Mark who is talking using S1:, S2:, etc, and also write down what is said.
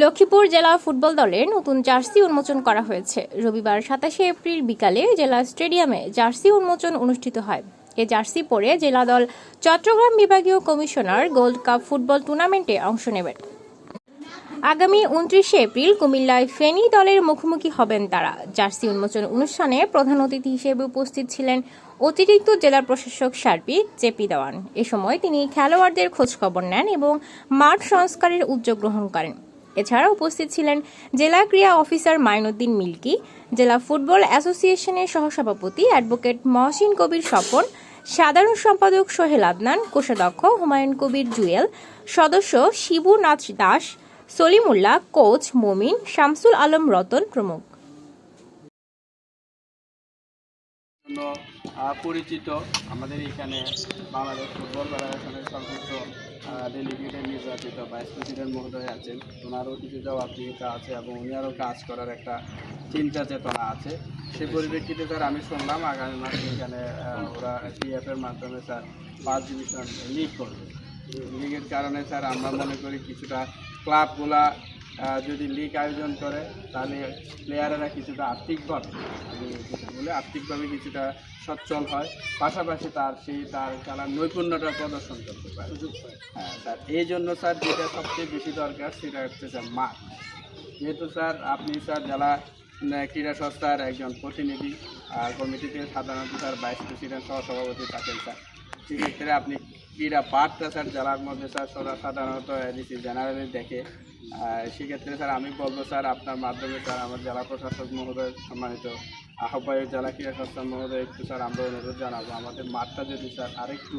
S1: লক্ষ্মীপুর জেলা ফুটবল দলের নতুন জার্সি উন্মোচন করা হয়েছে। রবিবার সাতাশে এপ্রিল বিকালে জেলা স্টেডিয়ামে জার্সি উন্মোচন অনুষ্ঠিত হয়। এ জার্সি পরে জেলা দল চট্টগ্রাম বিভাগীয় কমিশনার গোল্ড কাপ ফুটবল টুর্নামেন্টে অংশ নেবেন। আগামী উনত্রিশে এপ্রিল কুমিল্লায় ফেনী দলের মুখোমুখি হবেন তারা। জার্সি উন্মোচন অনুষ্ঠানে প্রধান অতিথি হিসেবে উপস্থিত ছিলেন অতিরিক্ত জেলা প্রশাসক সার্বিক জেপি দেওয়ান। এ সময় তিনি খেলোয়াড়দের খোঁজখবর নেন এবং মাঠ সংস্কারের উদ্যোগ গ্রহণ করেন। এছাড়া উপস্থিত ছিলেন জেলা ক্রীড়া অফিসার মাইনুদ্দিন মিল্কি, জেলা ফুটবল অ্যাসোসিয়েশনের সহসভাপতি অ্যাডভোকেট মহসিন কবির স্বপন, সাধারণ সম্পাদক সোহেল আদনান, কোষাধ্যক্ষ হুমায়ুন কবির জুয়েল, সদস্য শিবু নাথ দাস, সলিমুল্লাহ, কোচ মমিন, শামসুল আলম রতন প্রমুখ।
S2: পরিচিত আমাদের এখানে বাংলাদেশ ফুটবল ফেডারেশনের সর্বোচ্চ ডেলিগেটেড নির্বাচিত ভাইস প্রেসিডেন্ট মহোদয় আছেন। ওনারও কিছু জবাবদিহিতা আছে এবং উনি আরও কাজ করার একটা চিন্তা চেতনা আছে। সেই পরিপ্রেক্ষিতে স্যার, আমি শুনলাম আগামী মাসে এখানে ওরা টিএফ এর মাধ্যমে স্যার পাঁচ ডিভিশন লিগ করবে। লিগের কারণে স্যার আমরা মনে করি কিছুটা ক্লাবগুলা যদি লিগ আয়োজন করে তাহলে প্লেয়ারেরা কিছুটা আর্থিকভাবে বলে আর্থিকভাবে কিছুটা সচ্ছল হয়। পাশাপাশি তার সেই তার খেলার নৈপুণ্যটা প্রদর্শন করতে পারে। হ্যাঁ স্যার এই জন্য স্যার যেটা সবচেয়ে বেশি দরকার সেটা হচ্ছে স্যার মাঠ। যেহেতু স্যার আপনি স্যার জেলা ক্রীড়া সংস্থার একজন প্রতিনিধি আর কমিটিতে সাধারণত স্যার ভাইস প্রেসিডেন্ট সহ সভাপতি থাকেন স্যার। সেক্ষেত্রে আপনি ক্রীড়া পাঠটা স্যার জেলার মধ্যে স্যার সাধারণত এডিসি জেনারেলি দেখে। সেক্ষেত্রে স্যার, আমি বলব স্যার, আপনার মাধ্যমে স্যার, আমার জেলা প্রশাসক মহোদয় সম্মানিত আহ্বায়ক, জেলা ক্রীড়া সংস্থা মহোদয়, একটু স্যার আমরা অনুরোধ জানাব। আমাদের মাঠটা যদি স্যার আরেকটু